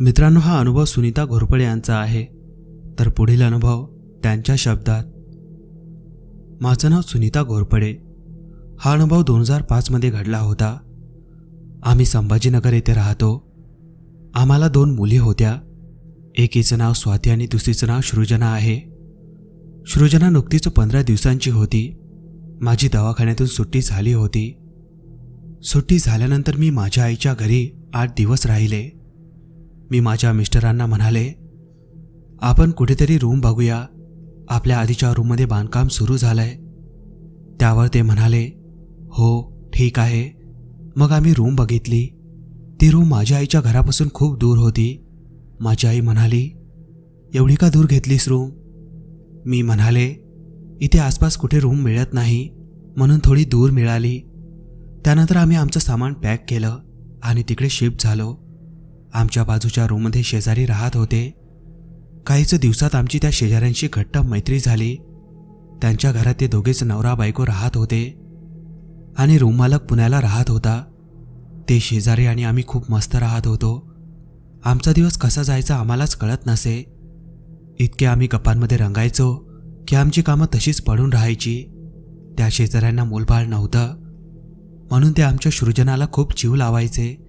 मित्रांनो हा अनुभव सुनीता घोरपडे यांचा आहे. तर पुढील अनुभव त्यांच्या शब्दात. माझं नाव सुनीता घोरपडे. हा अनुभव दोन हजार पाचमध्ये घडला होता. आम्ही संभाजीनगर येथे राहतो. आम्हाला दोन मुली होत्या. एकीचं नाव स्वाती आणि दुसरीचं नाव सृजना आहे. सृजना नुकतीच पंधरा दिवसांची होती. माझी दवाखान्यातून सुट्टी झाली होती. सुट्टी झाल्यानंतर मी माझ्या आईच्या घरी आठ दिवस राहिले. मी माझ्या मिस्टरांना म्हणाले आपण कुठेतरी रूम बघूया. आपल्या आधीच्या रूममध्ये बांधकाम सुरू झालंय. त्यावर ते म्हणाले हो ठीक आहे. मग आम्ही रूम बघितली. ती रूम माझ्या आईच्या घरापासून खूप दूर होती. माझी आई म्हणाली एवढी का दूर घेतलीस रूम मी म्हणाले इथे आसपास कुठे रूम मिळत नाही म्हणून थोडी दूर मिळाली. त्यानंतर आम्ही आमचं सामान पॅक केलं आणि तिकडे शिफ्ट झालो. आमच्या बाजूच्या रूममध्ये शेजारी राहत होते. काहीच दिवसात आमची त्या शेजाऱ्यांशी घट्ट मैत्री झाली. त्यांच्या घरात ते दोघेच नवरा बायको राहत होते. आणि रूम मालक पुण्याला राहत होता. ते शेजारी आणि आम्ही खूप मस्त राहत होतो. आमचा दिवस कसा जायचा आम्हालाच कळत नसे. इतके आम्ही गप्पांमध्ये रंगायचो की आमची कामं तशीच पडून राहायची. त्या शेजाऱ्यांना मूलबाळ नव्हतं. म्हणून ते आमच्या सृजनाला खूप जीव लावायचे.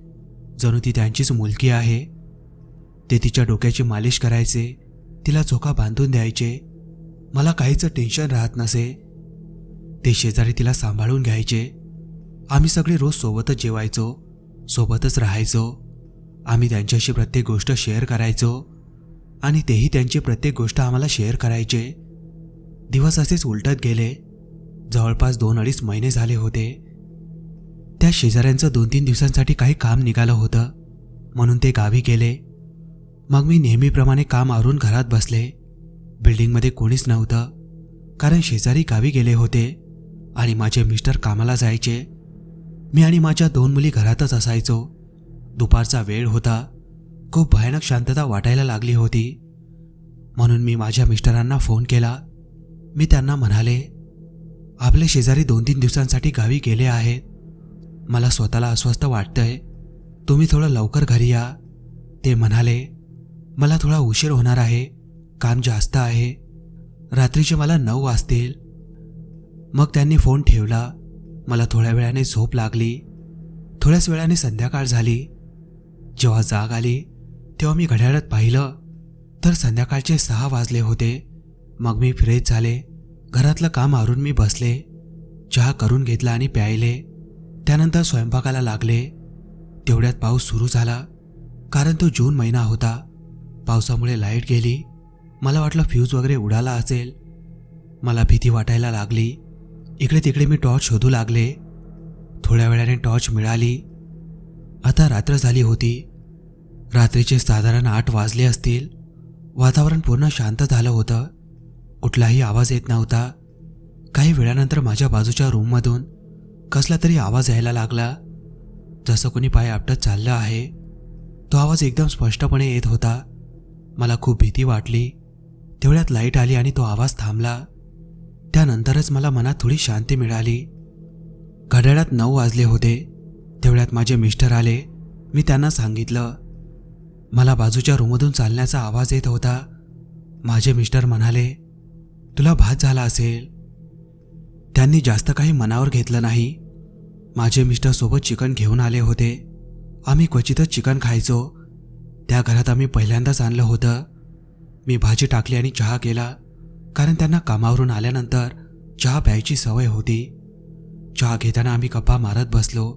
जणू ती त्यांचीच मुलगी आहे. ते तिच्या डोक्याची मालिश करायचे तिला झोका बांधून द्यायचे. मला काहीच टेन्शन राहत नसे. ते शेजारी तिला सांभाळून घ्यायचे. आम्ही सगळे रोज सोबतच जेवायचो सोबतच राहायचो. आम्ही त्यांच्याशी प्रत्येक गोष्ट शेअर करायचो आणि तेही त्यांची प्रत्येक गोष्ट आम्हाला शेअर करायचे. दिवस असेच उलटत गेले. जवळपास दोन अडीच महिने झाले होते. त्या शेजाऱ्यांचं दोन तीन दिवसांसाठी काही काम निघालं होतं. म्हणून ते गावी गेले. मग मी नेहमीप्रमाणे काम आवरून घरात बसले. बिल्डिंगमध्ये कोणीच नव्हतं. कारण शेजारी गावी गेले होते आणि माझे मिस्टर कामाला जायचे. मी आणि माझ्या दोन मुली घरातच असायचो. दुपारचा वेळ होता. खूप भयानक शांतता वाटायला लागली होती. म्हणून मी माझ्या मिस्टरांना फोन केला. मी त्यांना म्हणाले आपले शेजारी दोन तीन दिवसांसाठी गावी गेले आहेत. मला स्वतःला अस्वस्थ वाटतंय. तुम्ही थोडं लवकर घरी या. ते म्हणाले मला थोडा उशीर होणार आहे. काम जास्त आहे. रात्रीचे मला नऊ वाजतील. मग त्यांनी फोन ठेवला. मला थोड्या वेळाने झोप लागली. थोड्याच वेळाने संध्याकाळ झाली. जेव्हा जाग आली तेव्हा मी घड्याळात पाहिलं तर संध्याकाळचे सहा वाजले होते. मग मी फ्रेश झाले. घरातलं काम आवरून मी बसले. चहा करून घेतला आणि प्यायले. त्यानंतर स्वयंपाकाला लागले. तेवढ्यात पाऊस सुरू झाला कारण तो जून महिना होता. पावसामुळे लाइट गेली. मला वाटलं फ्यूज वगैरे उडाला असेल. मला भीती वाटायला लागली. इकडे तिकडे मी टॉर्च शोधू लागले. थोड्या वेळाने टॉर्च मिळाली. आता रात्र झाली होती. रात्रीचे साधारण आठ वाजले असतील. वातावरण पूर्ण शांत झालं होतं. कुठलाही आवाज येत नव्हता. काही वेळानंतर माझ्या बाजूच्या रूममधून कसला तरी आवाज यायला लागला. जसं कोणी पाय आपटत चाललं आहे तो आवाज एकदम स्पष्टपणे येत होता. मला खूप भीती वाटली. तेवढ्यात लाइट आली आणि तो आवाज थांबला. त्यानंतरच मला मनात थोडी शांती मिळाली. घड्याळात नऊ वाजले होते. तेवढ्यात माझे मिस्टर आले. मी त्यांना सांगितलं मला बाजूच्या रूममधून चालण्याचा आवाज येत होता. माझे मिस्टर म्हणाले तुला भात झाला असेल. त्यांनी जास्त काही मनावर घेतलं नाही. माझे मिस्टर सोबत चिकन घेऊन आले होते. आम्ही क्वचितच चिकन खायचो. त्या घरात आम्ही पहिल्यांदाच आणलं होतं. मी भाजी टाकली आणि चहा केला कारण त्यांना कामावरून आल्यानंतर चहा प्यायची सवय होती. चहा घेताना आम्ही गप्पा मारत बसलो.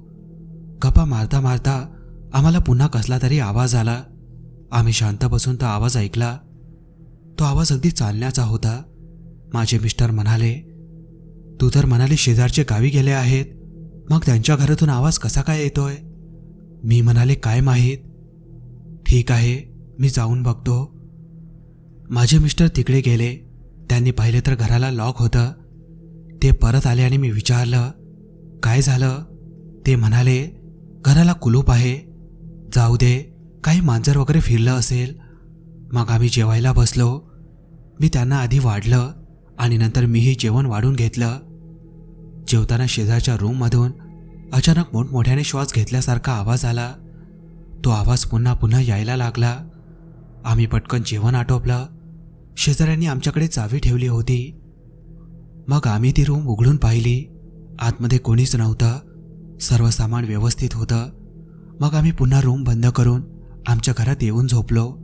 गप्पा मारता मारता आम्हाला पुन्हा कसला तरी आवाज आला. आम्ही शांत बसून तो आवाज ऐकला. तो आवाज अगदी चालण्याचा होता. माझे मिस्टर म्हणाले तू तर म्हणाली शेजारचे गावी गेले आहेत. मग त्यांच्या घरातून आवाज कसा काय येतोय? मी म्हणाले काय माहीत. ठीक आहे मी जाऊन बघतो. माझे मिस्टर तिकडे गेले. त्यांनी पाहिले तर घराला लॉक होतं. ते परत आले आणि मी विचारलं काय झालं? ते म्हणाले घराला कुलूप आहे. जाऊ दे काही मांजर वगैरे फिरलं असेल? मग आम्ही जेवायला बसलो. मी त्यांना आधी वाढलं आणि नंतर मीही जेवण वाढून घेतलं. जेवताना शेजारच्या रूममधून अचानक मोठमोठ्याने श्वास घेतल्यासारखा आवाज आला. तो आवाज पुन्हा पुन्हा यायला लागला. आम्ही पटकन जेवण आटोपलं. शेजाऱ्यांनी आमच्याकडे चावी ठेवली होती. मग आम्ही ती रूम उघडून पाहिली. आतमध्ये कोणीच नव्हतं. सर्व सामान व्यवस्थित होतं. मग आम्ही पुन्हा रूम बंद करून आमच्या घरात येऊन झोपलो.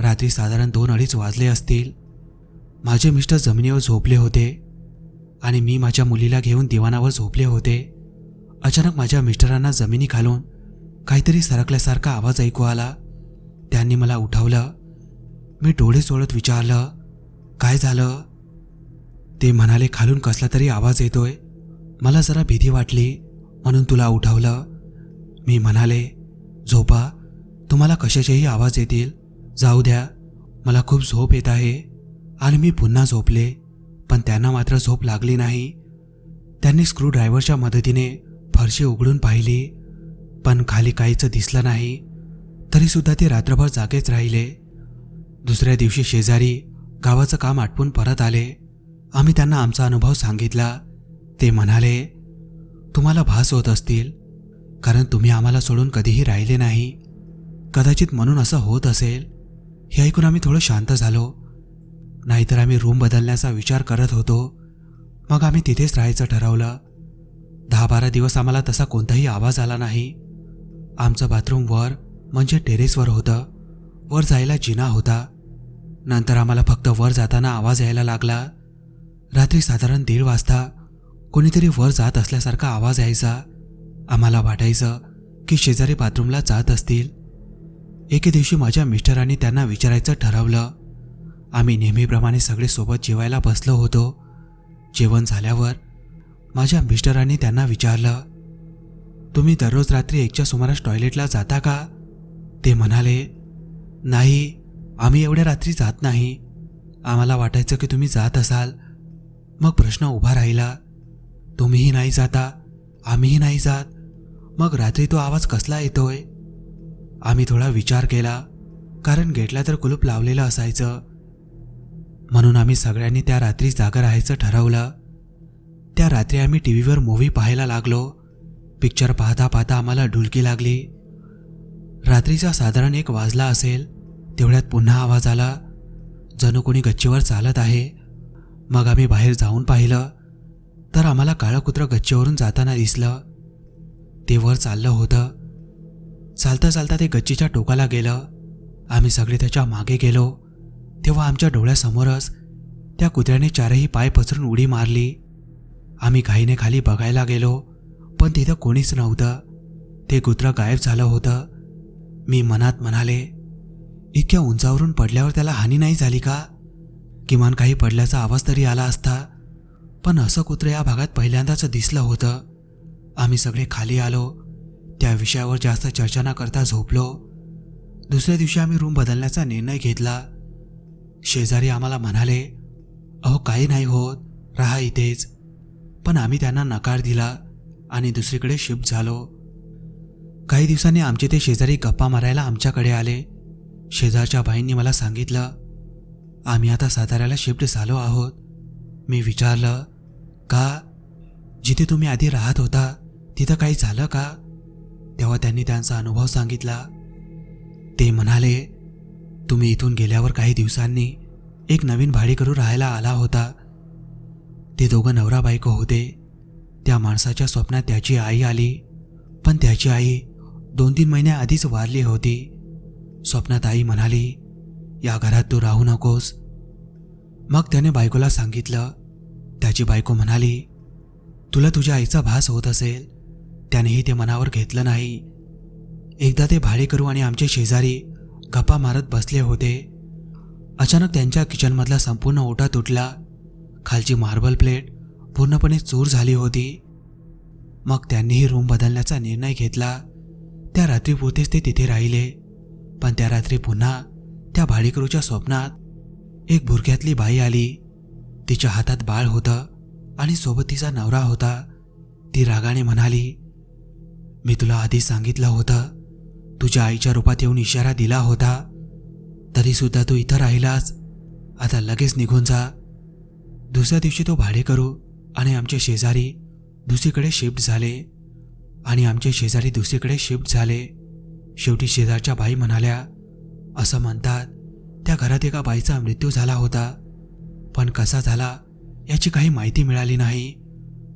रात्री साधारण दोन अडीच वाजले असतील. माझे मिस्टर जमिनीवर झोपले होते आणि मी माझ्या मुलीला घेऊन दिवाणावर झोपले होते. अचानक माझ्या मिस्टरांना जमिनी खालून काहीतरी सरकल्यासारखा आवाज ऐकू आला. त्यांनी मला उठवलं. मी डोळे सोडत विचारलं काय झालं? ते म्हणाले खालून कसला तरी आवाज येतोय. मला जरा भीती वाटली म्हणून तुला उठवलं. मी म्हणाले झोपा. तुम्हाला कशाचेही आवाज येतील? जाऊ द्या. मला खूप झोप येत आहे. आणि मी पुन्हा झोपले. पण त्यांना मात्र झोप लागली नाही. त्यांनी स्क्रूड्रायव्हरच्या मदतीने फरशी उघडून पाहिली. पण खाली काहीच दिसलं नाही. तरीसुद्धा ते रात्रभर जागेच राहिले. दुसऱ्या दिवशी शेजारी गावाचं काम आटपून परत आले. आम्ही त्यांना आमचा अनुभव सांगितला. ते म्हणाले तुम्हाला भास होत असतील. कारण तुम्ही आम्हाला सोडून कधीही राहिले नाही. कदाचित म्हणून असं होत असेल. हे ऐकून आम्ही थोडं शांत झालो. नाहीतर आम्ही रूम बदलण्याचा विचार करत होतो. मग आम्ही तिथेच राहायचं ठरवलं. दहा बारा दिवस आम्हाला तसा कोणताही आवाज आला नाही. आमचं बाथरूम वर म्हणजे टेरेसवर होतं. वर जायला जिना होता. नंतर आम्हाला फक्त वर जाताना आवाज यायला लागला. रात्री साधारण दीड वाजता कोणीतरी वर जात असल्यासारखा आवाज यायचा. आम्हाला वाटायचं की शेजारी बाथरूमला जात असतील. एके दिवशी माझ्या मिस्टरांनी त्यांना विचारायचं ठरवलं. आम्ही नेहमीप्रमाणे सगळे सोबत जेवायला बसलो होतो. जेवण झाल्यावर माझ्या मिस्टरांनी त्यांना विचारलं तुम्ही दररोज रात्री एकच्या सुमारास टॉयलेटला जाता का? ते म्हणाले नाही आम्ही एवढ्या रात्री जात नाही. आम्हाला वाटायचं की तुम्ही जात असाल. मग प्रश्न उभा राहिला तुम्हीही नाही जाता आम्हीही नाही जात. मग रात्री तो आवाज कसला येतोय? आम्ही थोडा विचार केला कारण गेटला तर कुलूप लावलेलं असायचं. म्हणून आम्ही सगळ्यांनी त्या रात्री जागा राहायचं ठरवलं. त्या रात्री आम्ही टी व्हीवर मूव्ही पाहायला लागलो. पिक्चर पाहता पाहता आम्हाला डुलकी लागली. रात्रीचा साधारण एक वाजला असेल तेवढ्यात पुन्हा आवाज आला. जणू कोणी गच्चीवर चालत आहे. मग आम्ही बाहेर जाऊन पाहिलं. तर आम्हाला काळं कुत्रं गच्चीवरून जाताना दिसलं. ते वर चाललं होतं. चालता चालता ते गच्चीच्या टोकाला गेलं. आम्ही सगळे त्याच्यामागे गेलो. तेव्हा आमच्या डोळ्यासमोरच त्या कुत्र्याने चारही पाय पसरून उडी मारली. आम्ही घाईने खाली बघायला गेलो पण तिथं कोणीच नव्हतं. ते कुत्रं गायब झालं होतं. मी मनात म्हणाले इतक्या उंचावरून पडल्यावर त्याला हानी नाही झाली का? किमान काही पडल्याचा आवाज तरी आला असता. पण असं कुत्रं या भागात पहिल्यांदाच दिसलं होतं. आम्ही सगळे खाली आलो. त्या विषयावर जास्त चर्चा न करता झोपलो. दुसऱ्या दिवशी आम्ही रूम बदलण्याचा निर्णय घेतला. शेजारी आम्हाला म्हणाले अहो काही नाही होत राहा इथेच. पण आम्ही त्यांना नकार दिला आणि दुसरीकडे शिफ्ट झालो. काही दिवसांनी आमचे ते शेजारी गप्पा मारायला आमच्याकडे आले. शेजारच्या बाईंनी मला सांगितलं आम्ही आता साताऱ्याला शिफ्ट झालो आहोत. मी विचारलं का? जिथे तुम्ही आधी राहत होता तिथं काही झालं का? तेव्हा त्यांनी त्यांचा अनुभव सांगितला. ते म्हणाले तुम्ही इथून गेल्यावर काही दिवसांनी एक नवीन भाडेकरू राहायला आला होता. ते दोघं नवरा बायको होते. त्या माणसाच्या स्वप्नात त्याची आई आली. पण त्याची आई दोन तीन महिन्या आधीच वारली होती. स्वप्नात आई म्हणाली या घरात तू राहू नकोस. मग त्याने बायकोला सांगितलं. त्याची बायको म्हणाली तुला तुझ्या आईचा भास होत असेल. त्यानेही ते मनावर घेतलं नाही. एकदा ते भाडेकरू आणि आमचे शेजारी गप्पा मारत बसले होते. अचानक त्यांच्या किचनमधला संपूर्ण ओटा तुटला. खालची मार्बल प्लेट पूर्णपणे चूर झाली होती. मग त्यांनीही रूम बदलण्याचा निर्णय घेतला. त्या रात्रीपुरतेच ते तिथे राहिले. पण त्या रात्री पुन्हा त्या भाडेकरूच्या स्वप्नात एक भुरक्यातली बाई आली. तिच्या हातात बाळ होतं आणि सोबत तिचा नवरा होता. ती रागाने म्हणाली मी तुला आधी सांगितलं होतं. तुझ्या आईच्या रूपात येऊन इशारा दिला होता. तरीसुद्धा तू इथं राहिलास. आता लगेच निघून जा. दुसऱ्या दिवशी तो भाडे करू आणि आमचे शेजारी दुसरीकडे शिफ्ट झाले. आणि आमचे शेजारी दुसरीकडे शिफ्ट झाले. शेवटी शेजारच्या बाई म्हणाल्या असं म्हणतात त्या घरात एका बाईचा मृत्यू झाला होता. पण कसा झाला याची काही माहिती मिळाली नाही.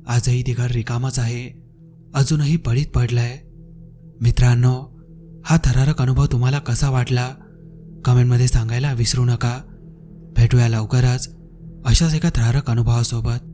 आजही ते घर रिकामच आहे. अजूनही पडीत पडलाय. मित्रांनो हा थरारक अनुभव तुम्हाला कसा वाटला? कमेंटमध्ये सांगायला विसरू नका. भेटूया लवकरच अशाच एका थरारक अनुभवासोबत.